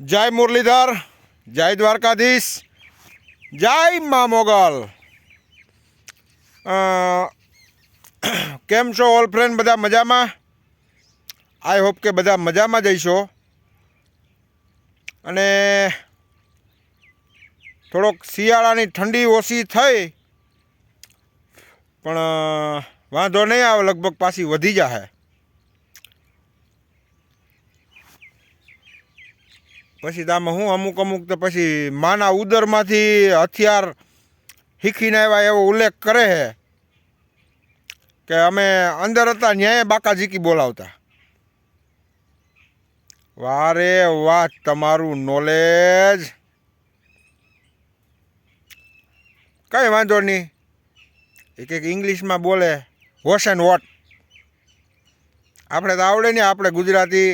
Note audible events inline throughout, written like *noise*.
જય મુરલીધર, જય દ્વારકાધીશ, જય મા મોગલ. કેમ છો ઓલ ફ્રેન્ડ બધા મજામાં? આઈ હોપ કે બધા મજામાં જઈશો. અને થોડોક શિયાળાની ઠંડી ઓછી થઈ, પણ વાંધો નહીં આવે, લગભગ પાછી વધી જશે પછી આમાં હું અમુક અમુક તો પછી માના ઉદરમાંથી હથિયાર શીખીને આવ્યા એવો ઉલ્લેખ કરે છે કે અમે અંદર હતા, ન્યાય બાકાજીકી બોલાવતા. વારે વાહ તમારું નોલેજ કઈ વાંધો નહીં. એક એક ઇંગ્લિશમાં બોલે વોશ એન્ડ વોટ આપણે તો આવડે નહીં, આપણે ગુજરાતી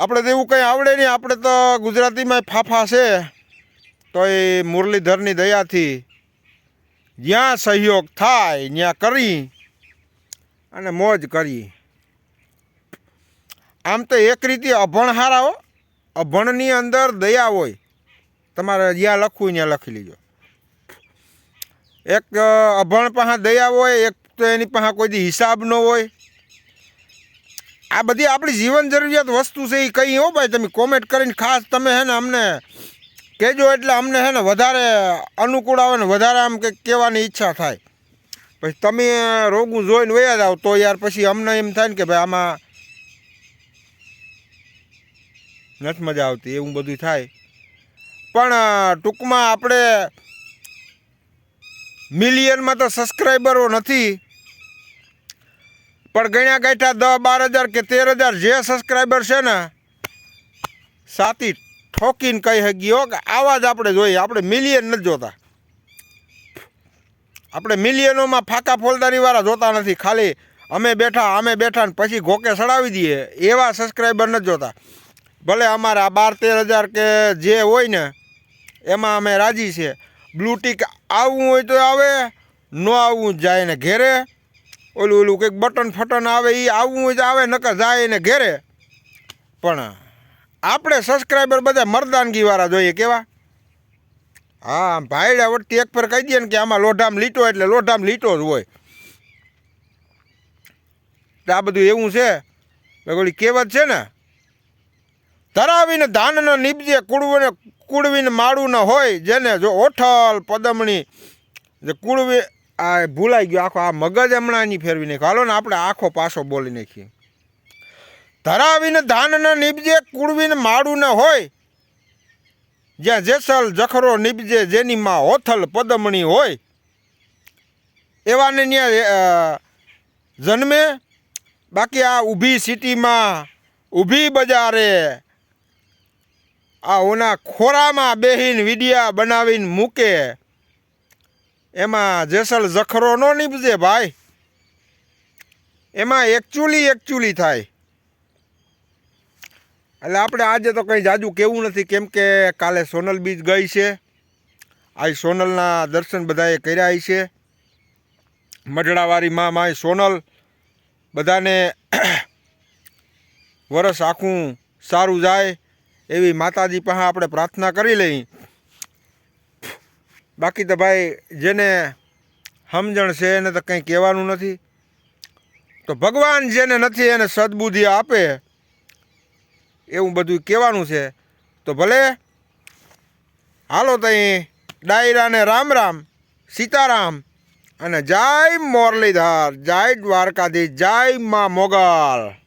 આપણે તો એવું કંઈ આવડે નહીં. આપણે તો ગુજરાતીમાં ફાફા છે. તો એ મુરલીધરની દયાથી જ્યાં સહયોગ થાય, ત્યાં કરી અને મોજ કરી. આમ તો એક રીતે અભણ હારાઓ અભણની અંદર દયા હોય. તમારે જ્યાં લખવું ત્યાં લખી લીજો. એક અભણ પાસે દયા હોય, એક તો એની પાસે કોઈ હિસાબ ન હોય. આ બધી આપણી જીવન જરૂરિયાત વસ્તુ છે એ કંઈ હો ભાઈ? તમે કોમેન્ટ કરીને ખાસ તમે હે ને અમને કહેજો, એટલે અમને હે ને વધારે અનુકૂળ આવે ને વધારે આમ કંઈક કહેવાની ઈચ્છા થાય. પછી તમે રોગું જોઈને વયા જાઓ, તો યાર પછી અમને એમ થાય ને કે ભાઈ આમાં નથી મજા આવતી, એવું બધું થાય. પણ ટૂંકમાં આપણે મિલિયનમાં તો સબસ્ક્રાઈબરો નથી. પણ ગણ્યા ગાંઠા દસ બાર હજાર કે તેર હજાર જે સબસ્ક્રાઈબર છે ને, સાતી ઠોકીને કહી શકીએ કે આવા જ આપણે જોઈએ, આપણે મિલિયન નથી જોતા. આપણે મિલિયનોમાં ફાકા ફોલદારીવાળા જોતા નથી, ખાલી અમે બેઠા અમે બેઠા ને પછી ઘોકે સડાવી દઈએ, એવા સબસ્ક્રાઈબર નથી જોતા. ભલે અમારે બાર, તેર હજાર કે જે હોય ને, એમાં અમે રાજી છીએ બ્લુટીક આવવું હોય તો આવે, ન આવવું જાય ને ઘેરે ઓલું ઓલું કંઈક બટન ફટન આવે એ આવવું જ આવે, નકર જાય ને ઘેરે. પણ આપણે સબસ્ક્રાઈબર બધા મરદાનગીવાળા જોઈએ કેવા? હા ભાઈડા વટતી એક પર કહી દે ને કે આમાં લોઢામ લીટો એટલે લોઢામ લીટો જ હોય. તો આ બધું એવું છે. ઓલી કહેવત છે ને, ધરાવીને ધાન ન નીપજે કુડવીને કુડવીને માળું ન હોય, જેને જો ઓઠલ પદમણી, જે કુડવી આ ભૂલાઈ ગયો, આખો આ મગજ હમણાં એની ફેરવી નાખ્યો. હાલો ને આપણે આખો પાછો બોલી નાખીએ. ધરાવીને ધાન ન નીપજે કુડવીને માળું ન હોય, જ્યાં જેસલ જખરો નીપજે, જેની માં હોથલ પદમણી હોય, એવાને ત્યાં જન્મે. બાકી આ ઊભી સિટીમાં, ઊભી બજારે, આ ઓના ખોરામાં બેહીને વિડિયા બનાવીને મૂકે. એમાં જેસલ જખરો ન નીપજે ભાઈ. એમાં એકચ્યુલી એકચ્યુલી થાય. એટલે આપણે આજે તો કંઈ જાજુ કેવું નથી, કેમ કે કાલે સોનલ બીચ ગઈ છે. આઈ સોનલના દર્શન બધાએ કર્યા છે. મઢડાવાળી માં માય સોનલ બધાને *coughs* વરસ આખું સારું જાય એવી માતાજી પાસે આપણે પ્રાર્થના કરી લઈ. બાકી તો ભાઈ જેને સમજણ છે એને તો કંઈ કહેવાનું નથી. તો ભગવાન જેને નથી એને સદબુદ્ધિ આપે એવું બધું કહેવાનું છે. તો ભલે હાલો તઈ ડાયરાને રામ રામ, સીતારામ અને જય મોરલીધર, જય દ્વારકાધીશ, જય મા મોગલ.